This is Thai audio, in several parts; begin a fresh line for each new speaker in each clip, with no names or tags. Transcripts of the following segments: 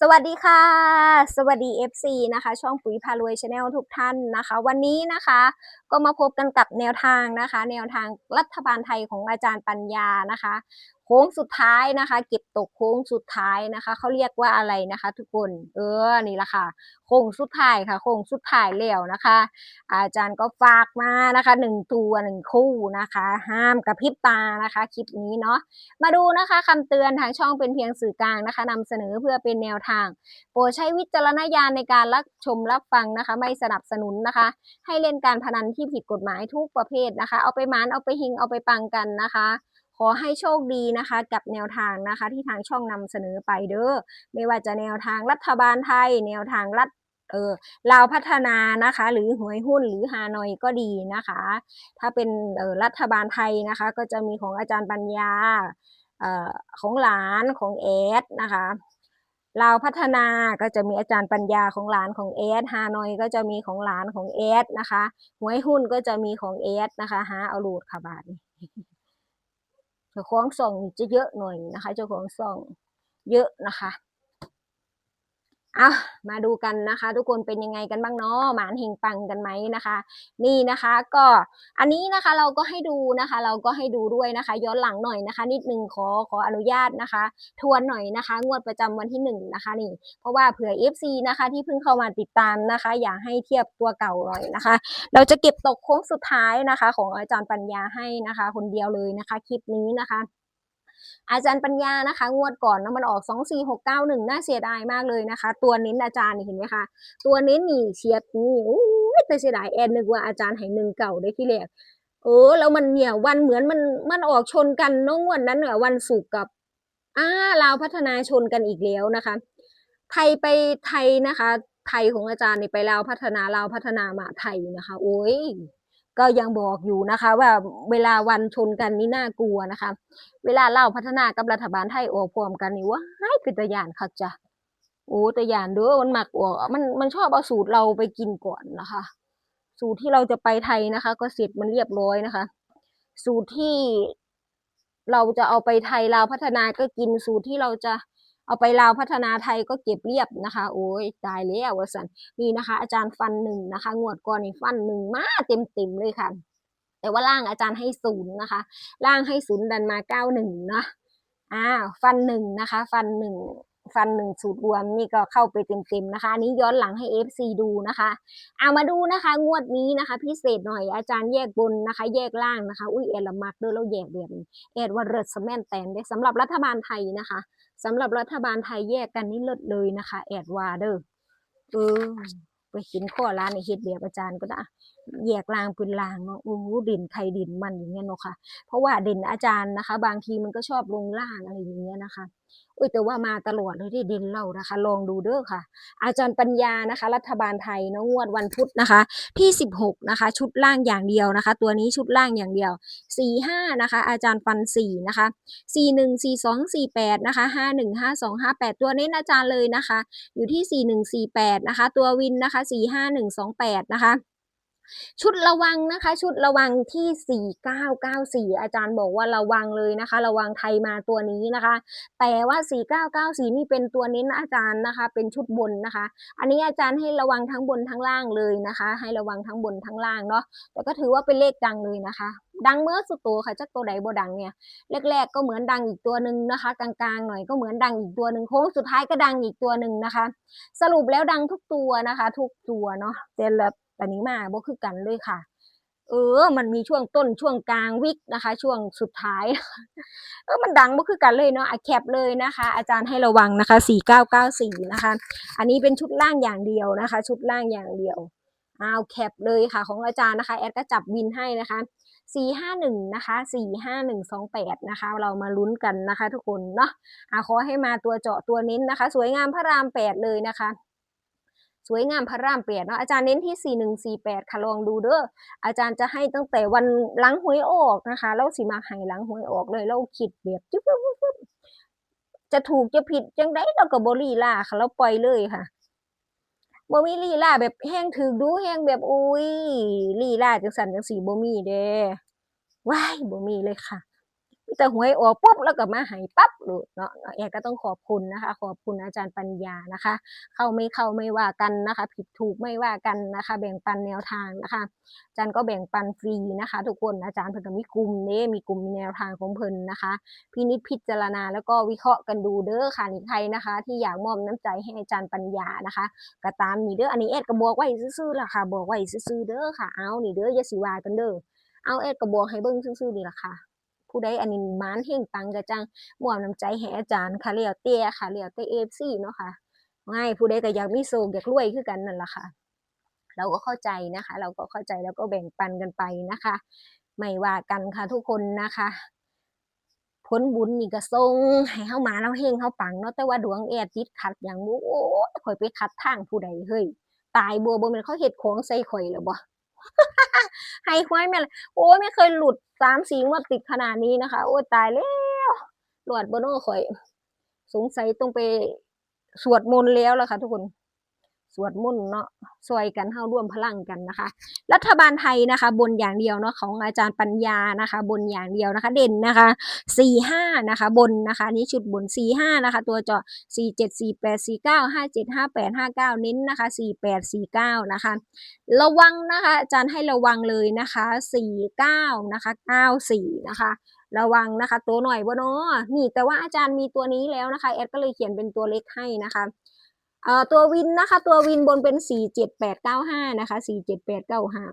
สวัสดีค่ะ สวัสดี FC นะคะ ช่องปุ๋ยพารวยชาแนลทุกท่านนะคะ วันนี้นะคะ ก็มาพบกันกับแนวทางนะคะ แนวทางรัฐบาลไทยของอาจารย์ปัญญานะคะ โค้งสุดท้ายนะคะ เก็บตกโค้งสุดท้ายนะคะเขาเรียกว่าอะไรนะคะ ทุกคนเออนี่แหละค่ะโค้งสุดท้ายค่ะโค้งสุดท้ายแล้วนะคะ อาจารย์ก็ฝากมานะคะหนึ่งตัวหนึ่งคู่นะคะ ห้ามกระพริบตานะคะคลิปนี้เนาะมาดูนะคะคำเตือนทางช่องเป็นเพียงสื่อกลางนะคะนำเสนอเพื่อเป็นแนวทาง โปรดใช้วิจารณญาณในการรับชมรับฟังนะคะ ไม่สนับสนุนนะคะ ให้เล่นการพนันที่ผิดกฎหมายทุกประเภทนะคะ เอาไปมานเอาไปหิงเอาไปปังกันนะคะ ขอให้โชคดีนะคะ กับแนวทางนะคะ ที่ทางช่องนำเสนอไปเด้อไม่ว่าจะแนวทางรัฐบาลไทย แนวทางรัฐเออลาวพัฒนานะคะ หรือหวยหุ้นหรือฮานอยก็ดีนะคะ ถ้าเป็นเออรัฐบาลไทยนะคะ ก็จะมีของอาจารย์ปัญญาเอ่อของหลานของเอสนะคะลาวพัฒนาก็จะมีอาจารย์ปัญญาของหลานของเอสฮานอยก็จะมีของหลานของเอสนะคะหวยหุ้นก็จะมีของเอสนะคะหาเอาลูดค่ะบาทนี้ เจ้าของส่องจะเยอะหน่อยนะคะ เจ้าของส่องเยอะนะคะ อะมาดูกันนะคะ ทุกคนเป็นยังไงกันบ้างเนาะหมานเฮงปังกันไหมนะคะ นี่นะคะก็อันนี้นะคะเราก็ให้ดูนะคะ เราก็ให้ดูด้วยนะคะ ย้อนหลังหน่อยนะคะ นิดนึงขอขออนุญาตนะคะ ทวนหน่อยนะคะ งวดประจำวันที่หนึ่งนะคะนี่ เพราะว่าเผื่อ FC นะคะ ที่เพิ่งเข้ามาติดตามนะคะ อยากให้เทียบตัวเก่าหน่อยนะคะ เราจะเก็บตกโค้งสุดท้ายนะคะ ของอาจารย์ปัญญาให้นะคะ คนเดียวเลยนะคะคลิปนี้นะคะ อาจารย์ปัญญานะคะ งวดก่อนนะมันออกสองสี่หกเก้าหนึ่งน่าเสียดายมากเลยนะคะ ตัวเน้นอาจารย์เห็นไหมคะ ตัวเน้นนี่เฉียดนี่โอ้ยแต่เสียดายแอนนึกว่าอาจารย์ให้หนึ่งเก่าได้ที่แรกเออแล้วมันเนี่ยวันเหมือนมันมันออกชนกันน้องวันนั้นเนี่ยวันศุกร์กับอ่าลาวพัฒนาชนกันอีกแล้วนะคะ ไทยไปไทยนะคะ ไทยของอาจารย์นี่ไปลาวพัฒนาลาวพัฒนามาไทยนะคะ โอ้ย ก็ยังบอกอยู่นะคะ ว่าเวลาวันชนกันนี่น่ากลัวนะคะ เวลาเล่าพัฒนากับรัฐบาลไทยออกพร้อมกันนี่ว้ายเป็นตะยานคักจ้ะโอ้ตะยานเด้อมันหมักออกมันมันชอบเอาสูตรเราไปกินก่อนนะคะ สูตรที่เราจะไปไทยนะคะ ก็เสร็จมันเรียบร้อยนะคะ สูตรที่เราจะเอาไปไทยลาพัฒนาก็กินสูตรที่เราจะ เอาไปลาวพัฒนาไทยก็เก็บเรียบนะคะ โอ้ยตายแล้ววสันนี่นะคะ อาจารย์ฟันหนึ่งนะคะ งวดก่อนนี่ฟันหนึ่งมาเต็มเต็มเลยค่ะ แต่ว่าล่างอาจารย์ให้ศูนย์นะคะล่างให้ศูนย์ดันมาเก้าหนึ่งเนาะอ้าวฟันหนึ่งนะคะ ฟันหนึ่ง ฟันหนึ่งสูตรรวมนี่ก็เข้าไปเต็มๆนะคะนี้ย้อนหลังให้ FC ดูนะคะเอามาดูนะคะ งวดนี้นะคะ พิเศษหน่อยอาจารย์แยกบนนะคะ แยกล่างนะคะ อุ้ยเอลมักเด้อแล้วแยกแบบนี้เอ็ดว่าเรศสแมนแตนได้สำหรับรัฐบาลไทยนะคะสำหรับรัฐบาลไทยแยกกันนี่เลิศเลยนะคะแอดวาเดอร์เออไปเห็นข้อร้านในเฮ็ดแบบอาจารย์ก็ได้ แยกลางเป็นลางเนาะโอ้ด่นใครด่นมันอย่างเงี้ยเนาะค่ะ เพราะว่าเด่นอาจารย์นะคะ บางทีมันก็ชอบลงล่างอะไรอย่างเงี้ยนะคะอุ้ยแต่ว่ามาตลอดเลยที่ด่นเรานะคะ ลองดูเด้อค่ะ อาจารย์ปัญญานะคะ รัฐบาลไทยเนาะงวดวันพุธนะคะ ที่ 16 นะคะ ชุดล่างอย่างเดียวนะคะ ตัวนี้ชุดล่างอย่างเดียว 45 นะคะ อาจารย์ฟัน 4 นะคะ 41 42 48 นะคะ 51 52 58 ตัวเน้นอาจารย์เลยนะคะ อยู่ที่ 4148 นะคะ ตัววินนะคะ 45128 นะคะ ชุดระวังนะคะ ชุดระวังที่ 4994 อาจารย์บอกว่าระวังเลยนะคะ ระวังไทยมาตัวนี้นะคะ แต่ว่า 4994 นี่เป็นตัวเน้นอาจารย์นะคะ เป็นชุดบนนะคะ อันนี้อาจารย์ให้ระวังทั้งบนทั้งล่างเลยนะคะ ให้ระวังทั้งบนทั้งล่างเนาะ แต่ก็ถือว่าเป็นเลขดังเลยนะคะดังเมื่อสุดโตวค่ะจักตัวใดบ่ดังเนี่ยแรกๆก็เหมือนดังอีกตัวหนึ่งนะคะ กลางๆหน่อยก็เหมือนดังอีกตัวหนึ่งโค้งสุดท้ายก็ดังอีกตัวหนึ่งนะคะ สรุปแล้วดังทุกตัวนะคะ ทุกตัวเนาะแต่ละ ตอนนี้มาบ่คือกันเลยค่ะ เออ มันมีช่วงต้นช่วงกลางวิกนะคะ ช่วงสุดท้าย เออมันดังบ่คือกันเลยเนาะอะแคปเลยนะคะ อาจารย์ให้ระวังนะคะ4994นะคะ อันนี้เป็นชุดล่างอย่างเดียวนะคะ ชุดล่างอย่างเดียวเอาแคปเลยค่ะ ของอาจารย์นะคะ แอดก็จับวินให้นะคะ451นะคะ45128นะคะ เรามาลุ้นกันนะคะ ทุกคนเนาะอะขอให้มาตัวเจาะตัวเน้นนะคะ สวยงามพระราม8เลยนะคะ สวยงามพระรามเปลี่ยนเนาะอาจารย์เน้นที่ 4148 ค่ะลองดูเด้ออาจารย์จะให้ตั้งแต่วันหลังหวยออกนะคะแล้วสิมาให้หลังหวยออกเลยเราคิดแบบจุ๊บจุ๊บจุ๊บจะถูกจะผิดจังไดเราก็บรีล่าค่ะเราปล่อยเลยค่ะบ่มีลีลาแบบแห้งถึกดูแห้งแบบอุ้ยลีล่าจังสันจังสีบ่มีเด้ว้ายบ่มีเลยค่ะ แต่หวยออกปุ๊บแล้วก็มาหายปั๊บโลดเนาะแอดก็ต้องขอบคุณนะคะ ขอบคุณอาจารย์ปัญญานะคะ เข้าไม่เข้าไม่ว่ากันนะคะ ผิดถูกไม่ว่ากันนะคะ แบ่งปันแนวทางนะคะอาจารย์ก็แบ่งปันฟรีนะคะ ทุกคนอาจารย์เพิ่นก็มีกลุ่มเด้มีกลุ่มมีแนวทางของเพิ่นนะคะพินิจพิจารณาแล้วก็วิเคราะห์กันดูเด้อค่ะนี่ใครนะคะ ที่อยากมอบน้ำใจให้อาจารย์ปัญญานะคะก็ตามนี่เด้ออันนี้เอ็ดก็บอกไว้ซื่อๆล่ะค่ะ บอกไว้ซื่อๆเด้อค่ะเอานี่เด้ออย่าสิว่ากันเด้อเอาเอ็ดก็บอกให้เบิ่งซื่อๆนี่ล่ะค่ะ ผู้ใดอันนี้มานเฮงปังกระจังมอบน้ำใจให้อาจารย์ค่ะแล้วแต่ค่ะแล้วแต่ FC เนาะค่ะง่ายผู้ใดก็อยากมีโชคอยากรวยคือกันนั่นแหละค่ะ เราก็เข้าใจนะคะ เราก็เข้าใจแล้วก็แบ่งปันกันไปนะคะ ไม่ว่ากันค่ะทุกคนนะคะผลบุญนี่ก็ส่งให้เฮามาแล้วเฮงเฮาปังเนาะแต่ว่าดวงแอดติดขัดอย่างบ่โอ้ข่อยไปขัดทางผู้ใดเฮ้ยตายบัวบ่แม่นเขาเฮ็ดของใส่ข่อยแล้วบ่ ให้หวยแม่นโอ้ยไม่เคยหลุดสามสีงวดติดขนาดนี้นะคะ โอ้ยตายแล้วรอดบโน่ข่อย สงสัยต้องไปสวดมนต์แล้วล่ะค่ะทุกคน สวดมนต์เนาะซอยกันเฮาร่วมพลังกันนะคะ รัฐบาลไทยนะคะ บนอย่างเดียวเนาะของอาจารย์ปัญญานะคะ บนอย่างเดียวนะคะ เด่นนะคะสี่ห้านะคะ บนนะคะนี่ชุดบนสี่ห้านะคะ ตัวเจาะสี่เจ็ดสี่แปดสี่เก้าห้าเจ็ดห้าแปดห้าเก้าเน้นนะคะสี่แปดสี่เก้านะคะ ระวังนะคะ อาจารย์ให้ระวังเลยนะคะสี่เก้านะคะเก้าสี่นะคะระวังนะคะ ตัวหน่อยบ่เนาะนี่แต่ว่าอาจารย์มีตัวนี้แล้วนะคะแอดก็เลยเขียนเป็นตัวเล็กให้นะคะ เอ่อตัววินนะคะ ตัววินบนเป็นสี่เจ็ดแปดเก้าห้านะคะสี่เจ็ดแปดเก้าห้า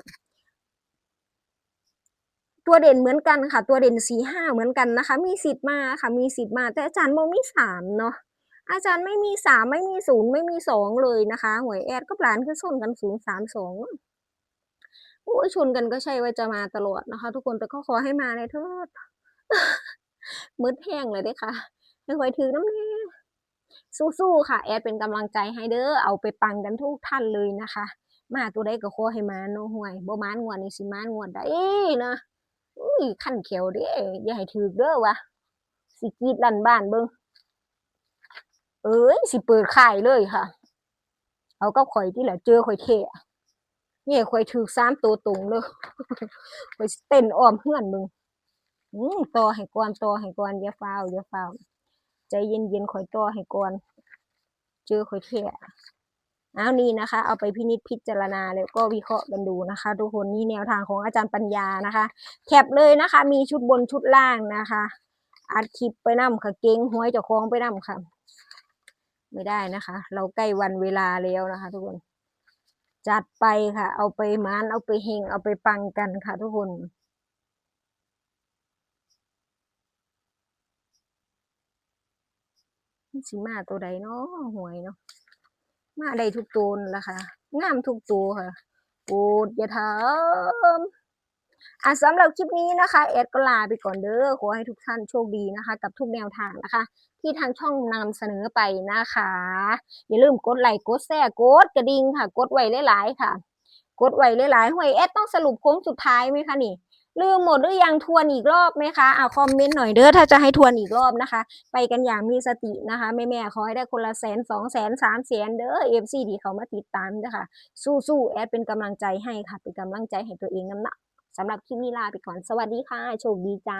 ตัวเด่นเหมือนกันค่ะ ตัวเด่นสี่ห้าเหมือนกันนะคะ มีสิทธิ์มาค่ะ มีสิทธิ์มา แต่อาจารย์โมมีสามเนาะอาจารย์ไม่มีสามไม่มีศูนย์ไม่มีสองเลยนะคะหวยแอดก็หลานคือชนกันศูนย์สามสองโอ้ยชนกันก็ใช่ว่าจะมาตลอดนะคะ ทุกคนแต่ก็ขอให้มาในเถิดมืดแห้งเลยด้ค่ะไม่ค่อยถือน้ำแน่ สู้ๆค่ะ แอดเป็นกำลังใจให้เด้อเอาไปปังกันทุกท่านเลยนะคะ มาตัวใดก็ขอให้มาเนห่วยบ่มานงวดนี่สิมานงวดได้นะอุ้ยขั้นเขียวเด้อย่าให้ถือเด้อวะสิกีดลั่นบ้านเบิ่งเอ้ยสิเปิดขายเลยค่ะ เอากับข่อยที่แหละเจอข่อยเทะเนี่ยข่อยถือสามตัวตรงเลยข่อยเต้นอ้อมเฮือนมึงอืมต่อให้ก่อนต่อให้ก่อนอย่าฟ้าวอย่าฟ้าว ใจเย็นๆข่อยต่อให้ก่อนเจอข่อยแท้เอานี่นะคะ เอาไปพินิจพิจารณาแล้วก็วิเคราะห์กันดูนะคะ ทุกคนนี่แนวทางของอาจารย์ปัญญานะคะแคปเลยนะคะ มีชุดบนชุดล่างนะคะอัดคลิปไปนํค่ะเก่งหวยเจะคล้าของไปนํค่ะ ไม่ได้นะคะ เราใกล้วันเวลาแล้วนะคะ ทุกคน จัดไปค่ะ เอาไปมานเอาไปเฮงเอาไปปังกันค่ะ ทุกคน มัน สิมาตัวใดเนาะหวยเนาะมาได้ทุกตัวล่ะค่ะ งามทุกตัวค่ะปรดอย่าถามอะสำหรับคลิปนี้นะคะแอดก็ลาไปก่อนเด้อขอให้ทุกท่านโชคดีนะคะ กับทุกแนวทางนะคะ ที่ทางช่องนำเสนอไปนะคะ อย่าลืมกดไลค์กดแชร์กดกระดิ่งค่ะ กดไว้หลายๆค่ะ กดไว้หลายๆหวยแอดต้องสรุปโค้งสุดท้ายไหมคะนี่ ลืมหมดหรือยังทวนอีกรอบไหมคะอ่าคอมเมนต์หน่อยเด้อถ้าจะให้ทวนอีกรอบนะคะ ไปกันอย่างมีสตินะคะแม่แม่ๆขอให้ได้คนละแสนสองแสนสามแสนเด้อเอฟซีที่เขามาติดตามเด้อค่ะสู้ๆแอดเป็นกำลังใจให้ค่ะเป็นกำลังใจให้ตัวเองน้ำหนักสำหรับคลิปนี้ลาไปก่อนสวัสดีค่ะ โชคดีจ้า